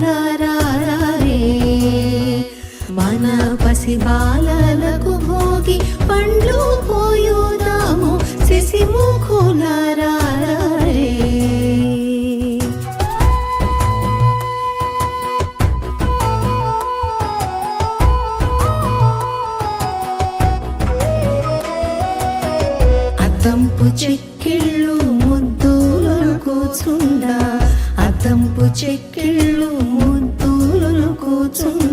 ధరారే మన పసిబాలలకు భోగి పండ్లు పోయోదాము శిశిముఖులారే అద్దంపు చెట్టు కూచుండ అతంపు చెక్కిళ్ళు ముద్దులు కూచుండ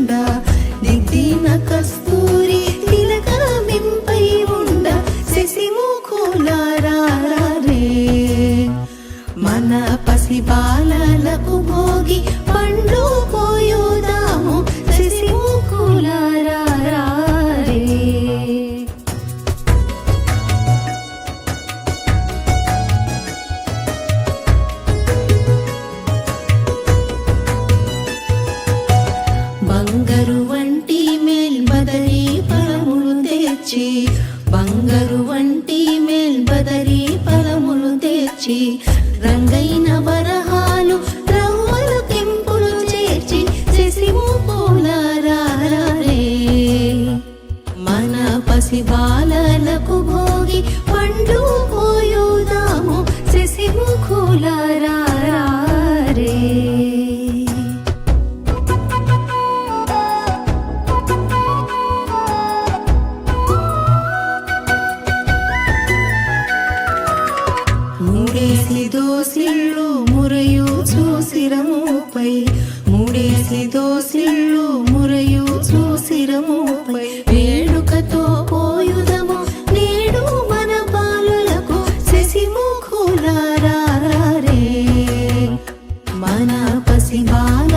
బదరి ఫలములు తెచ్చి బంగారు వంటి మేల్బదరి ఫలములు తెచ్చి రంగైన వరహాలు రవ్వలు కెంపులు చేర్చి శశిము పూలరారే మన పసి బాలలకు భోగి మూడేసి దోసిళ్ళు మురయు చూసిరముపై మూడేసి దోసిళ్ళు మురయు చూసిరముపై వేడుకతో పోయుదము నేడు మన బాలులకు శశిముఖులారే మన పసి బాల